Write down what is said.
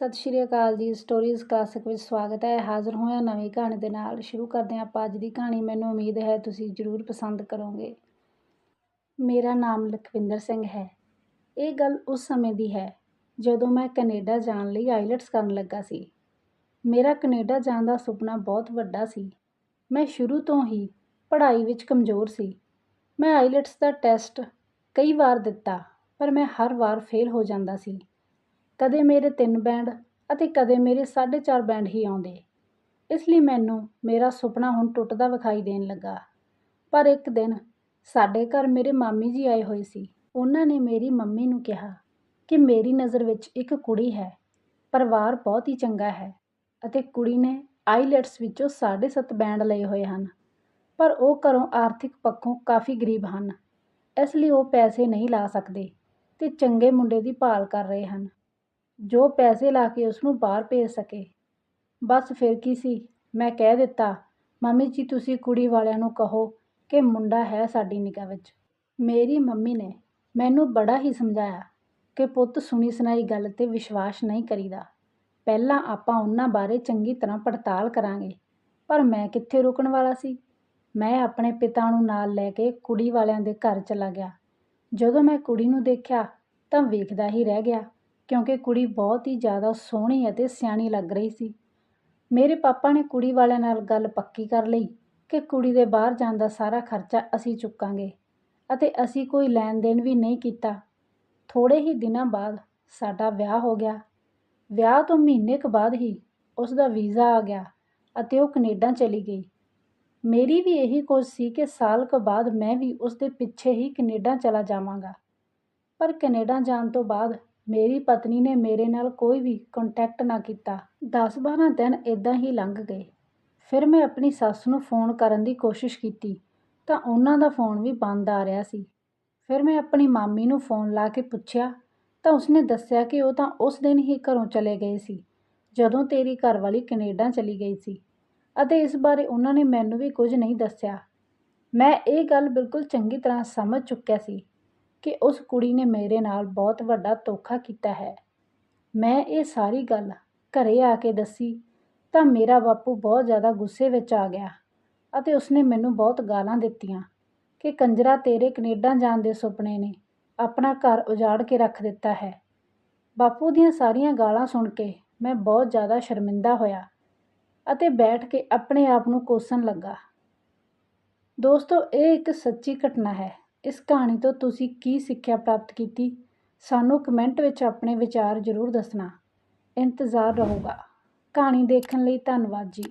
ਸਤਿ ਸ਼੍ਰੀ ਅਕਾਲ ਜੀ stories classic ਵਿੱਚ ਸਵਾਗਤ ਹੈ। ਹਾਜ਼ਰ ਹੋਇਆ ਨਵੀਂ ਕਹਾਣੀ ਦੇ ਨਾਲ। ਸ਼ੁਰੂ ਕਰਦੇ ਹਾਂ ਆਪਾਂ ਅੱਜ ਦੀ ਕਹਾਣੀ। ਮੈਨੂੰ ਉਮੀਦ ਹੈ ਤੁਸੀਂ ਜ਼ਰੂਰ ਪਸੰਦ ਕਰੋਗੇ। ਮੇਰਾ ਨਾਮ ਲਖਵਿੰਦਰ ਸਿੰਘ ਹੈ। ਇਹ ਗੱਲ ਉਸ ਸਮੇਂ ਦੀ ਹੈ ਜਦੋਂ ਮੈਂ ਕੈਨੇਡਾ ਜਾਣ ਲਈ ਆਈਲਟਸ ਕਰਨ ਲੱਗਾ ਸੀ। ਮੇਰਾ ਕੈਨੇਡਾ ਜਾਣ ਦਾ ਸੁਪਨਾ ਬਹੁਤ ਵੱਡਾ ਸੀ। ਮੈਂ ਸ਼ੁਰੂ ਤੋਂ ਹੀ ਪੜ੍ਹਾਈ ਵਿੱਚ ਕਮਜ਼ੋਰ ਸੀ। ਮੈਂ ਆਈਲਟਸ ਦਾ ਟੈਸਟ ਕਈ ਵਾਰ ਦਿੱਤਾ, ਪਰ ਮੈਂ ਹਰ ਵਾਰ ਫੇਲ ਹੋ ਜਾਂਦਾ ਸੀ। ਕਦੇ ਮੇਰੇ ਤਿੰਨ ਬੈਂਡ ਅਤੇ ਕਦੇ ਮੇਰੇ ਸਾਢੇ ਚਾਰ ਬੈਂਡ ਹੀ ਆਉਂਦੇ। ਇਸ ਲਈ ਮੈਨੂੰ ਮੇਰਾ ਸੁਪਨਾ ਹੁਣ ਟੁੱਟਦਾ ਵਿਖਾਈ ਦੇਣ ਲੱਗਾ। ਪਰ ਇੱਕ ਦਿਨ ਸਾਡੇ ਘਰ ਮੇਰੇ ਮਾਮੀ ਜੀ ਆਏ ਹੋਏ ਸੀ। ਉਹਨਾਂ ਨੇ ਮੇਰੀ ਮੰਮੀ ਨੂੰ ਕਿਹਾ ਕਿ ਮੇਰੀ ਨਜ਼ਰ ਵਿੱਚ ਇੱਕ ਕੁੜੀ ਹੈ। ਪਰਿਵਾਰ ਬਹੁਤ ਹੀ ਚੰਗਾ ਹੈ ਅਤੇ ਕੁੜੀ ਨੇ ਆਈਲੈਟਸ ਵਿੱਚੋਂ ਸਾਢੇ ਸੱਤ ਬੈਂਡ ਲਏ ਹੋਏ ਹਨ। ਪਰ ਉਹ ਘਰੋਂ ਆਰਥਿਕ ਪੱਖੋਂ ਕਾਫੀ ਗਰੀਬ ਹਨ। ਇਸ ਲਈ ਉਹ ਪੈਸੇ ਨਹੀਂ ਲਾ ਸਕਦੇ ਤੇ ਚੰਗੇ ਮੁੰਡੇ ਦੀ ਭਾਲ ਕਰ ਰਹੇ ਹਨ। ਜੋ ਪੈਸੇ ਲਾ ਕੇ ਉਸਨੂੰ ਬਾਹਰ ਭੇਜ ਸਕੇ। ਬਸ ਫਿਰ ਕੀ ਸੀ? ਮੈਂ ਕਹਿ ਦਿੱਤਾ, ਮੰਮੀ ਜੀ, ਤੁਸੀਂ ਕੁੜੀ ਵਾਲਿਆਂ ਨੂੰ ਕਹੋ ਕਿ ਮੁੰਡਾ ਹੈ ਸਾਡੀ ਨਿਗਾਹ ਵਿੱਚ। ਮੇਰੀ ਮੰਮੀ ਨੇ ਮੈਨੂੰ ਬੜਾ ਹੀ ਸਮਝਾਇਆ ਕਿ ਪੁੱਤ ਸੁਣੀ ਸੁਣਾਈ ਗੱਲ 'ਤੇ ਵਿਸ਼ਵਾਸ ਨਹੀਂ ਕਰੀਦਾ। ਪਹਿਲਾਂ ਆਪਾਂ ਉਹਨਾਂ ਬਾਰੇ ਚੰਗੀ ਤਰ੍ਹਾਂ ਪੜਤਾਲ ਕਰਾਂਗੇ, ਪਰ ਮੈਂ ਕਿੱਥੇ ਰੁਕਣ ਵਾਲਾ ਸੀ? ਮੈਂ ਆਪਣੇ ਪਿਤਾ ਨੂੰ ਨਾਲ ਲੈ ਕੇ ਕੁੜੀ ਵਾਲਿਆਂ ਦੇ ਘਰ ਚਲਾ ਗਿਆ। ਜਦੋਂ ਮੈਂ ਕੁੜੀ ਨੂੰ ਦੇਖਿਆ ਤਾਂ ਵੇਖਦਾ ਹੀ ਰਹਿ ਗਿਆ ਕਿਉਂਕਿ ਕੁੜੀ ਬਹੁਤ ਹੀ ਜ਼ਿਆਦਾ ਸੋਹਣੀ ਅਤੇ ਸਿਆਣੀ ਲੱਗ ਰਹੀ ਸੀ। ਮੇਰੇ ਪਾਪਾ ਨੇ ਕੁੜੀ ਵਾਲਿਆਂ ਨਾਲ ਗੱਲ ਪੱਕੀ ਕਰ ਲਈ ਕਿ ਕੁੜੀ ਦੇ ਬਾਹਰ ਜਾਣ ਦਾ ਸਾਰਾ ਖਰਚਾ ਅਸੀਂ ਚੁੱਕਾਂਗੇ ਅਤੇ ਅਸੀਂ ਕੋਈ ਲੈਣ ਦੇਣ ਵੀ ਨਹੀਂ ਕੀਤਾ। ਥੋੜੇ ਹੀ ਦਿਨਾਂ ਬਾਅਦ ਸਾਡਾ ਵਿਆਹ ਹੋ ਗਿਆ। ਵਿਆਹ ਤੋਂ ਮਹੀਨੇ ਕੁ ਬਾਅਦ ਹੀ ਉਸ ਦਾ ਵੀਜ਼ਾ ਆ ਗਿਆ ਅਤੇ ਉਹ ਕੈਨੇਡਾ ਚਲੀ ਗਈ। ਮੇਰੀ ਵੀ ਇਹੀ ਕੋਸ਼ਿਸ਼ ਸੀ ਕਿ ਸਾਲ ਕੁ ਬਾਅਦ ਮੈਂ ਵੀ ਉਸ ਦੇ ਪਿੱਛੇ ਹੀ ਕੈਨੇਡਾ ਚਲਾ ਜਾਵਾਂਗਾ। ਪਰ ਕੈਨੇਡਾ ਜਾਣ ਤੋਂ ਬਾਅਦ ਮੇਰੀ ਪਤਨੀ ਨੇ ਮੇਰੇ ਨਾਲ ਕੋਈ ਵੀ ਕੰਟੈਕਟ ਨਾ ਕੀਤਾ। 10-12 ਦਿਨ ਇਦਾਂ ਹੀ ਲੰਘ ਗਏ। ਫਿਰ ਮੈਂ ਆਪਣੀ ਸੱਸ ਨੂੰ ਫੋਨ ਕਰਨ ਦੀ ਕੋਸ਼ਿਸ਼ ਕੀਤੀ, ਤਾਂ ਉਹਨਾਂ ਦਾ ਫੋਨ ਵੀ ਬੰਦ ਆ ਰਿਹਾ ਸੀ। ਫਿਰ ਮੈਂ ਆਪਣੀ ਮਾਮੀ ਨੂੰ ਫੋਨ ਲਾ ਕੇ ਪੁੱਛਿਆ, ਤਾਂ ਉਸਨੇ ਦੱਸਿਆ ਕਿ ਉਹ ਤਾਂ ਉਸ ਦਿਨ ਹੀ ਘਰੋਂ ਚਲੇ ਗਏ ਸੀ, ਜਦੋਂ ਤੇਰੀ ਘਰਵਾਲੀ ਕੈਨੇਡਾ ਚਲੀ ਗਈ ਸੀ। ਅਤੇ ਇਸ ਬਾਰੇ ਉਹਨਾਂ ਨੇ ਮੈਨੂੰ ਵੀ ਕੁਝ ਨਹੀਂ ਦੱਸਿਆ। ਮੈਂ ਇਹ ਗੱਲ ਬਿਲਕੁਲ ਚੰਗੀ ਤਰ੍ਹਾਂ ਸਮਝ ਚੁੱਕਿਆ ਸੀ। ਕਿ ਉਸ ਕੁੜੀ ਨੇ ਮੇਰੇ ਨਾਲ ਬਹੁਤ ਵੱਡਾ ਧੋਖਾ ਕੀਤਾ ਹੈ। ਮੈਂ ਇਹ ਸਾਰੀ ਗੱਲ ਘਰੇ ਆ ਕੇ ਦੱਸੀ ਤਾਂ ਮੇਰਾ ਬਾਪੂ ਬਹੁਤ ਜ਼ਿਆਦਾ ਗੁੱਸੇ ਵਿੱਚ ਆ ਗਿਆ ਅਤੇ ਉਸਨੇ ਮੈਨੂੰ ਬਹੁਤ ਗਾਲਾਂ ਦਿੱਤੀਆਂ ਕਿ ਕੰਜਰਾ ਤੇਰੇ ਕੈਨੇਡਾ ਜਾਣ ਦੇ ਸੁਪਨੇ ਨੇ ਆਪਣਾ ਘਰ ਉਜਾੜ ਕੇ ਰੱਖ ਦਿੱਤਾ ਹੈ। ਬਾਪੂ ਦੀਆਂ ਸਾਰੀਆਂ ਗਾਲਾਂ ਸੁਣ ਕੇ ਮੈਂ ਬਹੁਤ ਜ਼ਿਆਦਾ ਸ਼ਰਮਿੰਦਾ ਹੋਇਆ ਅਤੇ ਬੈਠ ਕੇ ਆਪਣੇ ਆਪ ਨੂੰ ਕੋਸਣ ਲੱਗਾ। ਦੋਸਤੋ, ਇਹ ਇੱਕ ਸੱਚੀ ਘਟਨਾ ਹੈ। ਇਸ ਕਹਾਣੀ ਤੋਂ ਤੁਸੀਂ ਕੀ ਸਿੱਖਿਆ ਪ੍ਰਾਪਤ ਕੀਤੀ? ਸਾਨੂੰ ਕਮੈਂਟ ਵਿੱਚ ਆਪਣੇ ਵਿਚਾਰ ਜ਼ਰੂਰ ਦੱਸਣਾ। ਇੰਤਜ਼ਾਰ ਰਹੂਗਾ। ਕਹਾਣੀ ਦੇਖਣ ਲਈ ਧੰਨਵਾਦ ਜੀ।